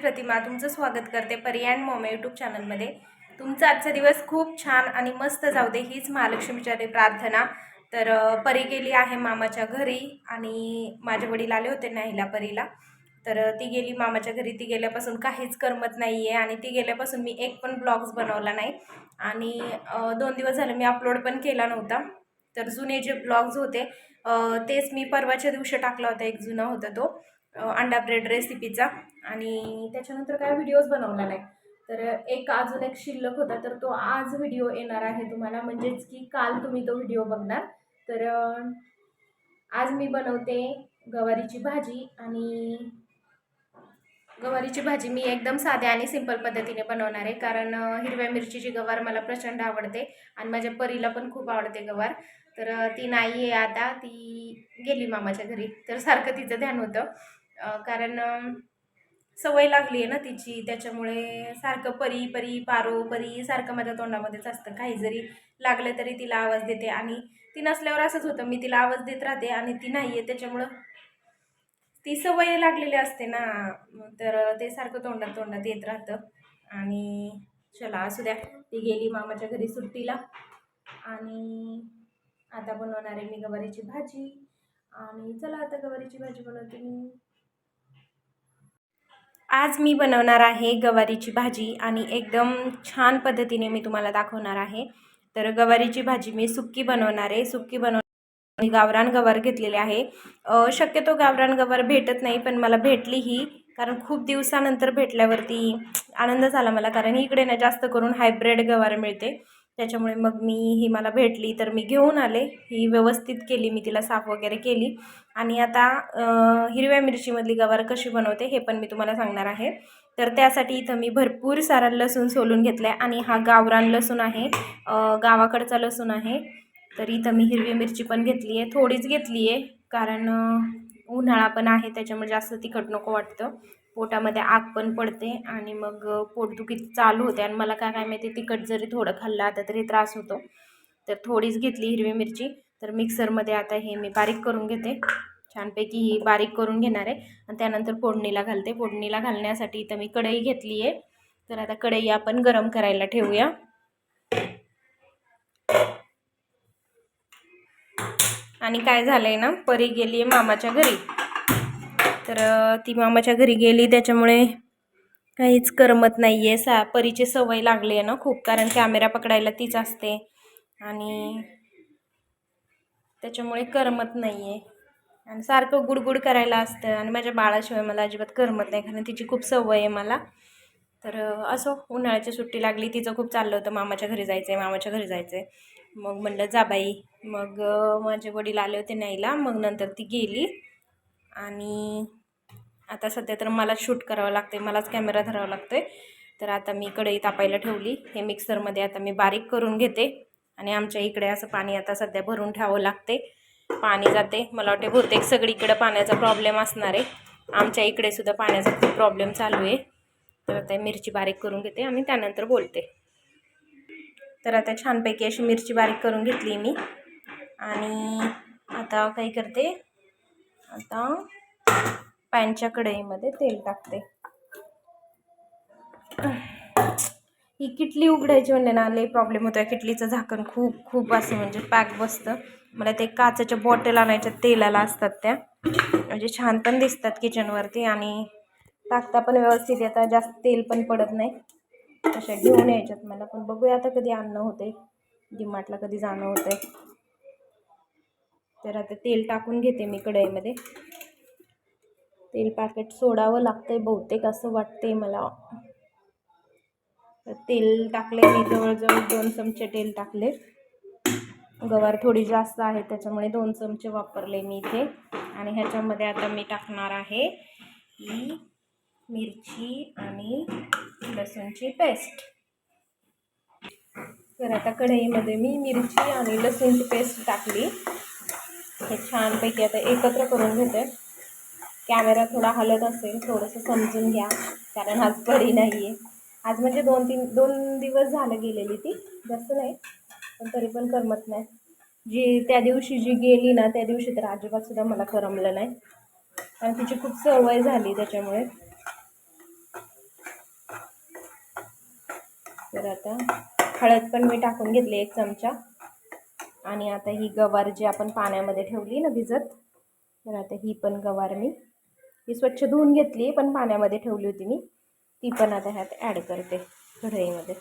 प्रतिमा तुमचं स्वागत करते परी अँड मॉम यूट्यूब चॅनलमध्ये तुमचा आजचा दिवस खूप छान आणि मस्त जाऊ दे हीच महालक्ष्मीच्या प्रार्थना. तर परी गेली आहे मामाच्या घरी आणि माझे वडील आले होते नाहीला परीला. तर ती गेली मामाच्या घरी. ती गेल्यापासून काहीच करमत नाही आहे आणि ती गेल्यापासून मी एक पण ब्लॉग्स बनवला नाही. आणि दोन दिवस झाले मी अपलोड पण केला नव्हता. तर जुने जे ब्लॉग्स होते तेच मी परवाच्या दिवशी टाकला होता. एक जुना होता तो अंडा ब्रेड रेसिपीचा आणि त्याच्यानंतर काय व्हिडिओज बनवला नाही. तर एक अजून एक शिल्लक होता तर तो आज व्हिडिओ येणार आहे तुम्हाला. म्हणजेच की काल तुम्ही तो व्हिडिओ बघणार. तर आज मी बनवते गवारीची भाजी आणि गवारीची भाजी मी एकदम साध्या आणि सिंपल पद्धतीने बनवणार आहे. कारण हिरव्या मिरचीची गवार मला प्रचंड आवडते आणि माझ्या परीला पण खूप आवडते गवार. तर ती नाही आहे आता ती गेली मामाच्या घरी. तर सारखं तिचं ध्यान होतं. कारण सवय लागली आहे ना तिची. त्याच्यामुळे सारखं परी परी पारो परी सारखं माझ्या तोंडामध्येच असतं. काही जरी लागलं तरी तिला आवाज देते आणि ती नसल्यावर असंच होतं. मी तिला आवाज देत राहते आणि ती नाही आहे. त्याच्यामुळं ती सवय लागलेली असते ना. तर ते सारखं तोंडात तोंडात येत राहतं. आणि चला असू द्या. ती गेली मामाच्या घरी सुट्टीला. आणि आता बनवणार आहे मी गवारीची भाजी. आणि चला आता गवारीची भाजी बनवते मी. आज मी बनवणार आहे गवारीची भाजी आणि एकदम छान पद्धतीने मी तुम्हाला दाखवणार आहे. तर गवारीची भाजी मी सुक्की बनवणार आहे. सुक्की बनव मी गावरान गवार घेतलेले आहे. शक्यतो गावरान गवार भेटत नाही पण मला भेटली ही कारण खूप दिवसानंतर भेटल्यावरती आनंद झाला मला कारण इकडे ना जास्त करून हायब्रिड गवार मिळते. त्याच्यामुळे मग मी ही मला भेटली तर मी घेऊन आले. ही व्यवस्थित केली मी तिला साफ वगैरे केली. आणि आता हिरव्या मिरचीमधली गवार कशी बनवते हे पण मी तुम्हाला सांगणार आहे. तर त्यासाठी इथं मी भरपूर सारा लसूण सोलून घेतला आहे आणि हा गावरान लसूण आहे. गावाकडचा लसूण आहे. तर इथं मी हिरवी मिरची पण घेतली आहे थोडीच घेतली आहे कारण उन्हाळा पण आहे त्याच्यामुळे जास्त तिखट नको वाटतं. पोटामध्ये आग पण पडते आणि मग पोटदुखी चालू होते. आणि मला काय काय माहिती तिखट जरी थोडं खाल्लं आता तरी त्रास होतो. तर थोडीच घेतली हिरवी मिरची. तर मिक्सरमध्ये आता हे मी बारीक करून घेते. छानपैकी ही बारीक करून घेणार आहे. आणि त्यानंतर फोडणीला घालते. फोडणीला घालण्यासाठी इथं मी कढई घेतली आहे. तर आता कढई आपण गरम करायला ठेवूया. आणि काय झालं आहे ना परी गेली आहे मामाच्या घरी. तर ती मामाच्या घरी गेली. त्याच्यामुळे काहीच करमत नाही आहे सा परीची सवय लागली आहे ना खूप. कारण कॅमेरा पकडायला तीच असते. आणि त्याच्यामुळे करमत नाही आहे आणि सारखं गुडगुड करायला असतं. आणि माझ्या बाळाशिवाय मला अजिबात करमत नाही. कारण तिची खूप सवय आहे मला. तर असो उन्हाळ्याची सुट्टी लागली. तिचं खूप चाललं होतं. मामाच्या घरी जायचं आहे मामाच्या घरी जायचं आहे मग म्हणलं जा बाई. मग माझे वडील आले होते न्यायला. मग नंतर ती गेली. आणि आता सध्या तर मला शूट करावं लागते मलाच कॅमेरा धरावा आहे तर आता मी कढई तापायला ठेवली. हे मिक्सरमध्ये आता मी बारीक करून घेते. आणि आमच्या इकडे असं पाणी आता सध्या भरून ठेवावं लागते पाणी जाते. मला वाटते बहुतेक सगळीकडं पाण्याचा प्रॉब्लेम असणार आहे. आमच्या इकडे सुद्धा पाण्याचा खूप प्रॉब्लेम चालू आहे. तर आता मिरची बारीक करून घेते आणि त्यानंतर बोलते. तर आता छानपैकी अशी मिरची बारीक करून घेतली मी. आणि आता काय करते? आता पॅनच्या कढईमध्ये तेल टाकते. ही किटली उघडायची म्हणजे ना लई प्रॉब्लेम होतो आहे किटलीचं झाकण खूप खूप असं म्हणजे पॅक बसतं. मला ते काचेच्या बॉटल आणायच्या तेलाला असतात त्या. म्हणजे छान पण दिसतात किचनवरती आणि टाकता पण व्यवस्थित येतात जास्त तेल पण पडत नाही. तशा घेऊन यायच्यात मला. पण बघूया आता कधी आणणं होते डिमार्टला कधी जाणं होतंय. तर आता तेल टाकून घेते मी कढईमध्ये. तेल पॅकेट सोडावं लागतंय बहुतेक असं वाटतंय मला. तर तेल टाकले मी जवळजवळ दोन चमचे तेल टाकले. गवार थोडी जास्त आहे त्याच्यामुळे दोन चमचे वापरले मी इथे. आणि ह्याच्यामध्ये आता मी टाकणार आहे ही मिरची आणि लसूणची पेस्ट. तर आता कढईमध्ये मी मिरची आणि लसूणची पेस्ट टाकली. हे छानपैकी आता एकत्र करून घेते. कॅमेरा थोडा हलत असेल थोडंसं समजून घ्या. कारण आज बरी नाही आहे आज म्हणजे दोन तीन दोन दिवस झालं गेलेली ती. जास्त नाही पण तरी पण करमत नाही. जी त्या दिवशी जी गेली ना त्या दिवशी तर अजिबातसुद्धा मला करमलं नाही. कारण तिची खूप सवय झाली त्याच्यामुळे. तर आता हळद पण मी टाकून घेतली एक चमचा. आणि आता ही गवार जी आपण पाण्यामध्ये ठेवली ना भिजत तर आता ही पण गवार मी ही स्वच्छ धुवून घेतली पण पाण्यामध्ये ठेवली होती मी. ती पण आता ह्यात ॲड करते कढईमध्ये.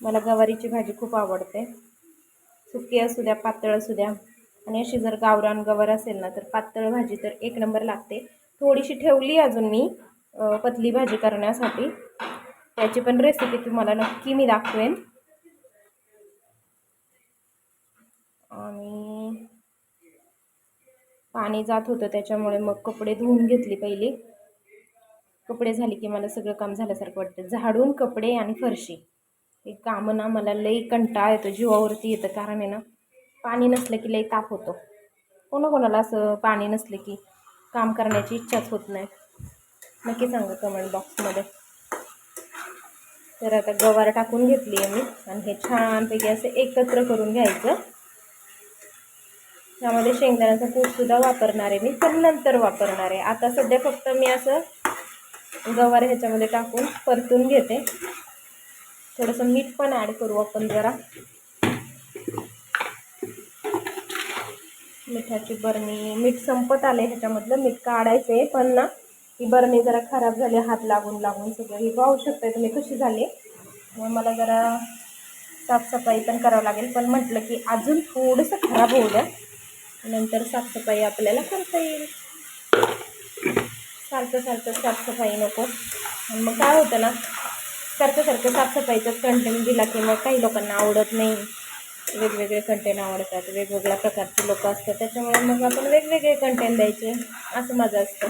मला गवारीची भाजी खूप आवडते. सुकी असू द्या पातळ असू द्या आणि अशी जर गावरान गवार असेल ना तर पातळ भाजी तर एक नंबर लागते. थोडीशी ठेवली अजून मी पतली भाजी करण्यासाठी. त्याची पण रेसिपी तुम्हाला नक्की मी दाखवेन. आणि पाणी जात होतं त्याच्यामुळे मग कपडे धुवून घेतली पहिले. कपडे झाले की मला सगळं काम झाल्यासारखं वाटतं. झाडून कपडे आणि फरशी. हे कामं ना मला लई कंटाळा येतो जीवावरती येतं कारण आहे ना पाणी नसलं की लई ताप होतो. कोणाकोणाला असं पाणी नसलं की काम करण्याची इच्छाच होत नाही. नक्की सांगा कमेंट बॉक्समध्ये तर आता गवार टाकून घेतली आहे मी आणि हे छानपैकी असं एकत्र करून घ्यायचं. त्यामध्ये शेंगदाण्याचा कूटसुद्धा वापरणार आहे मी पण नंतर वापरणार आहे. आता सध्या फक्त मी असं गवार ह्याच्यामध्ये टाकून परतून घेते. थोडंसं मीठ पण ॲड करू आपण जरा. मिठाची बरणी मीठ संपत आले ह्याच्यामधलं मीठ काढायचं आहे पण ना ही बरणी जरा खराब झाली हात लागून लागून सगळं. ही पाहू शकताय तुम्ही कशी झाली. मग मला जरा साफसफाई पण करावं लागेल पण म्हटलं की अजून थोडंसं खराब होऊ द्या. नंतर साफसफाई आपल्याला करता येईल. सारखं सारखं साफसफाई नको. आणि मग काय होतं ना सारखं सारखं साफसफाईचाच कंटेंट दिला की मग काही लोकांना आवडत नाही. वेगवेगळे कंटेंट आवडतात वेगवेगळ्या प्रकारचे लोक असतात. त्याच्यामुळे मग आपण वेगवेगळे कंटेंट द्यायचे असं माझं असतं.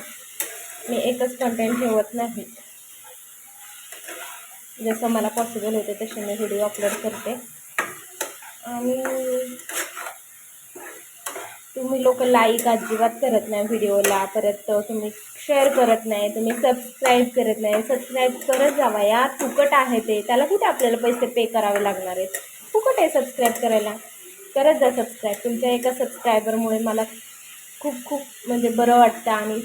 मी एकच कंटेंट ठेवत नाही. जसं मला पॉसिबल होते तसे मी व्हिडिओ अपलोड करते. आणि तुम्ही लोक लाईक अजिबात करत नाही व्हिडिओला परत तुम्ही शेअर करत नाही तुम्ही सबस्क्राईब करत नाही. सबस्क्राईब करत जावा. या फुकट आहे ते. त्याला कुठे आपल्याला पैसे पे करावे लागणार आहेत? फुकट आहे सबस्क्राईब करायला. करत जा सबस्क्राईब तुमच्या एका सबस्क्रायबरमुळे मला खूप खूप म्हणजे बरं वाटतं आणि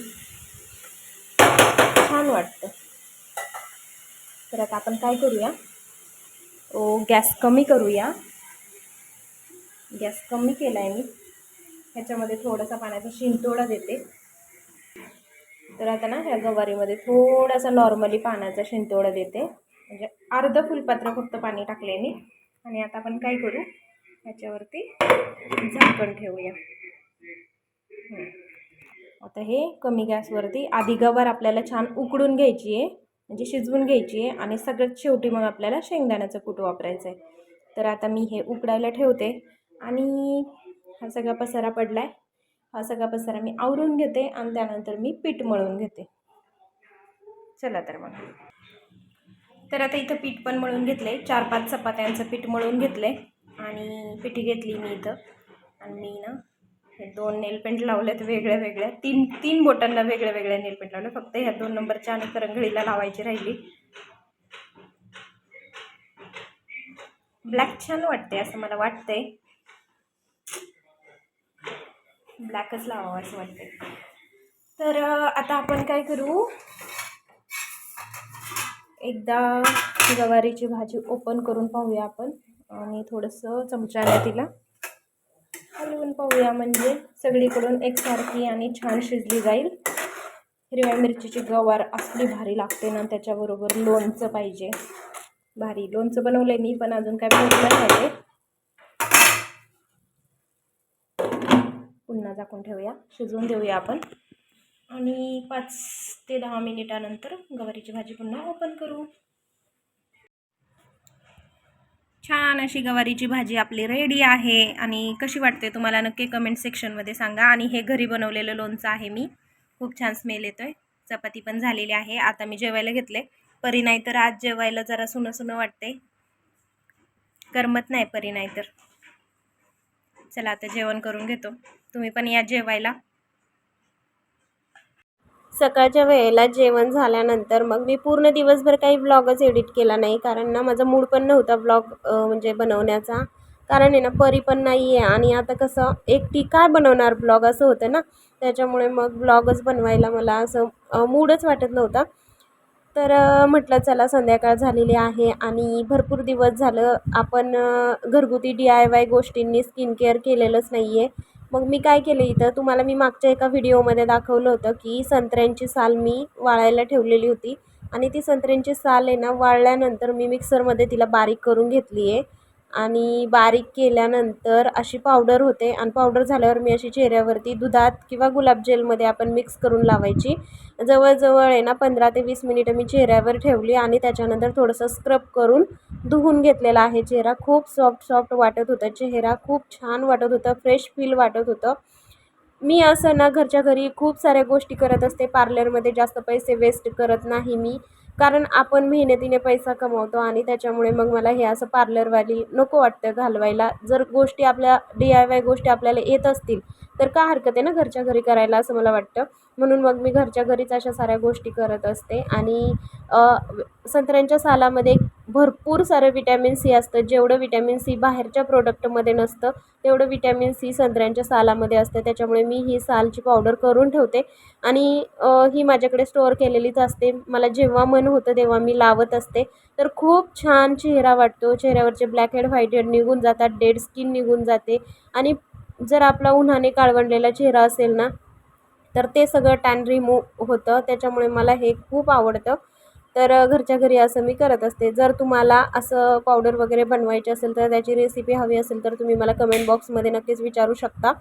छान वाटतं. तर आता आपण काय करूया? ओ गॅस कमी करूया. गॅस कमी केला आहे मी. ह्याच्यामध्ये थोडासा पाण्याचा शिंतोडा देते. तर आता ना ह्या गवारीमध्ये थोडासा नॉर्मली पाण्याचा शिंतोडा देते. म्हणजे अर्धं फुलपात्र फक्त पाणी टाकले मी आणि आता आपण काय करू? ह्याच्यावरती झाकण ठेवूया. आता हे कमी गॅसवरती आधी गवार आपल्याला छान उकडून घ्यायची आहे. म्हणजे शिजवून घ्यायची आहे. आणि सगळ्यात शेवटी मग आपल्याला शेंगदाण्याचं कूट वापरायचं आहे. तर आता मी हे उकडायला ठेवते. आणि हा सगळा पसारा पडला आहे हा सगळा पसारा मी आवरून घेते आणि त्यानंतर मी पीठ मळून घेते. चला तर मग. तर आता इथं पीठ पण मळून घेतलं आहे चार पाच चपात्यांचं पीठ मळून घेतलं आहे आणि पिठी घेतली मी इथं. आणि मी ना हे दोन नेलपेंट लावलेत वेगळ्या वेगळ्या तीन तीन बोटांना वेगळ्या वेगळ्या नेलपेंट लावले. फक्त ह्या दोन नंबरच्या आणि करंगळीला लावायची राहिली. ब्लॅक छान वाटते असं मला वाटतंय. ब्लॅकच लावावं असं वाटते तर आता आपण काय करू? एकदा गवारीची भाजी ओपन करून पाहूया आपण. आणि थोडंसं चमच्याने तिला. हलवून पाहूया म्हणजे सगळीकडून एकसारखी आणि छान शिजली जाईल. हिरव्या मिरचीची गवार असली भारी लागते ना त्याच्याबरोबर लोणचं पाहिजे. भारी. लोणचं बनवलं आहे मी पण अजून काय बनवलं नाही आहे पुन्हा झाकून ठेवूया शिजवून देऊया आपण. आणि पाच ते दहा मिनिटानंतर गवारीची भाजी पुन्हा ओपन करू. छान अशी गवारीची भाजी आपली रेडी आहे. आणि कशी वाटते तुम्हाला नक्की कमेंट सेक्शनमध्ये सांगा. आणि हे घरी बनवलेलं लोणचं आहे मी. खूप छान स्मेल येतो आहे चपाती पण झालेली आहे. आता मी जेवायला घेतले. परी नाही तर आज जेवायला जरा सुनं सुनं वाटते. करमत नाही परी नाही तर चला आता जेवण करून घेतो. तुम्ही पण या जेवायला. सकाळच्या वेळेला जेवण झाल्यानंतर मग मी पूर्ण दिवसभर काही व्लॉगच एडिट केला नाही. कारण ना माझा मूड पण नव्हता व्लॉग म्हणजे बनवण्याचा. कारण आहे ना परी पण नाही आहे आणि आता कसं एकटी काय बनवणार ब्लॉग असं होतं ना? त्याच्यामुळे मग ब्लॉगच बनवायला मला असं मूडच वाटत नव्हता. तर म्हटलं चला संध्याकाळ झालेली आहे आणि भरपूर दिवस झालं आपण घरगुती डी आय वाय गोष्टींनी स्किन केअर केलेलंच नाही आहे मग मी काय केलं इथं? तुम्हाला मी मागच्या एका व्हिडिओमध्ये दाखवलं होतं की संत्र्यांची साल मी वाळायला ठेवलेली होती आणि ती संत्र्यांची साल आहे ना वाळल्यानंतर मी मिक्सरमध्ये तिला बारीक करून घेतली आहे आणि बारीक केल्यानंतर अशी पावडर होते. आणि पावडर झाल्यावर मी अशी चेहऱ्यावरती दुधात किंवा गुलाबजेलमध्ये आपण मिक्स करून लावायची. जवळजवळ आहे ना पंधरा ते वीस मिनिटं मी चेहऱ्यावर ठेवली आणि त्याच्यानंतर थोडंसं स्क्रब करून धुवून घेतलेला आहे चेहरा. खूप सॉफ्ट सॉफ्ट वाटत होता. चेहरा खूप छान वाटत होतं. फ्रेश फील वाटत होतं. मी असं ना घरच्या घरी खूप साऱ्या गोष्टी करत असते. पार्लरमध्ये जास्त पैसे वेस्ट करत नाही मी. कारण आपण मेहनतीने पैसा कमवतो आणि त्याच्यामुळे मग मला हे असं पार्लरवाली नको वाटतं घालवायला. जर गोष्टी आपल्या डी आय वाय गोष्टी आपल्याला येत असतील तर का हरकत आहे ना घरच्या घरी करायला असं मला वाटतं. म्हणून मग मी घरच्या घरीच अशा साऱ्या गोष्टी करत असते. आणि संत्र्यांच्या सालामध्ये भरपूर सारं विटॅमिन सी असतं. जेवढं विटॅमिन सी बाहेरच्या प्रोडक्टमध्ये नसतं तेवढं विटॅमिन सी संत्र्यांच्या सालामध्ये असतं. त्याच्यामुळे मी ही सालची पावडर करून ठेवते. आणि ही माझ्याकडे स्टोअर केलेलीच असते. मला जेव्हा मन होतं तेव्हा मी लावत असते. तर खूप छान चेहरा वाटतो. चेहऱ्यावरचे ब्लॅक हेड व्हाईट हेड निघून जातात. डेड स्किन निघून जाते. आणि जर आपला उन्हाने काळवंडलेला चेहरा असेल ना तर ते सगळं टॅन रिमूव्ह होतं. त्याच्यामुळे मला हे खूप आवडतं. तर घरच्या घरी असं मी करत असते. जर तुम्हाला असं पावडर वगैरे बनवायची असेल तर त्याची रेसिपी हवी असेल तर तुम्ही मला कमेंट बॉक्समध्ये नक्कीच विचारू शकता.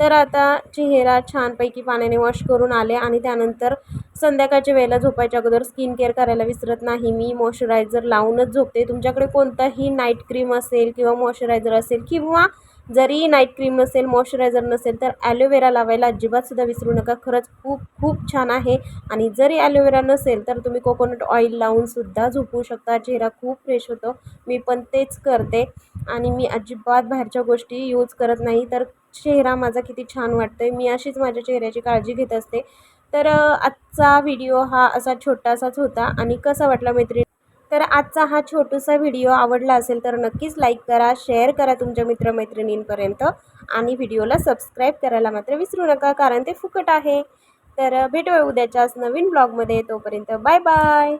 तर आता चेहरा छानपैकी पाण्याने वॉश करून आले आणि त्यानंतर संध्याकाळच्या वेळेला झोपायच्या अगोदर स्किन केअर करायला विसरत नाही. मी मॉइश्चरायझर लावूनच झोपते. तुमच्याकडे कोणताही नाईट क्रीम असेल किंवा मॉइश्चरायझर असेल किंवा जरी नाईट क्रीम नसेल मॉइश्चरायझर नसेल तर ॲलोवेरा लावायला अजिबातसुद्धा विसरू नका. खरंच खूप खूप छान आहे. आणि जरी ॲलोवेरा नसेल तर तुम्ही कोकोनट ऑइल लावूनसुद्धा झोपू शकता. चेहरा खूप फ्रेश होतो. मी पण तेच करते. आणि मी अजिबात बाहेरच्या गोष्टी यूज करत नाही. तर चेहरा माझा किती छान वाटतो आहे मी अशीच माझ्या चेहऱ्याची काळजी घेत असते. तर आजचा व्हिडिओ हा असा छोटासाच होता. आणि कसा वाटला मैत्रिणी? तर आजचा हा छोटूसा व्हिडिओ आवडला असेल तर नक्कीच लाईक करा शेअर करा तुमच्या मित्रमैत्रिणींपर्यंत आणि व्हिडिओला सबस्क्राईब करायला मात्र विसरू नका कारण ते फुकट आहे. तर भेटूया उद्याच्याच नवीन ब्लॉगमध्ये. तोपर्यंत बाय बाय.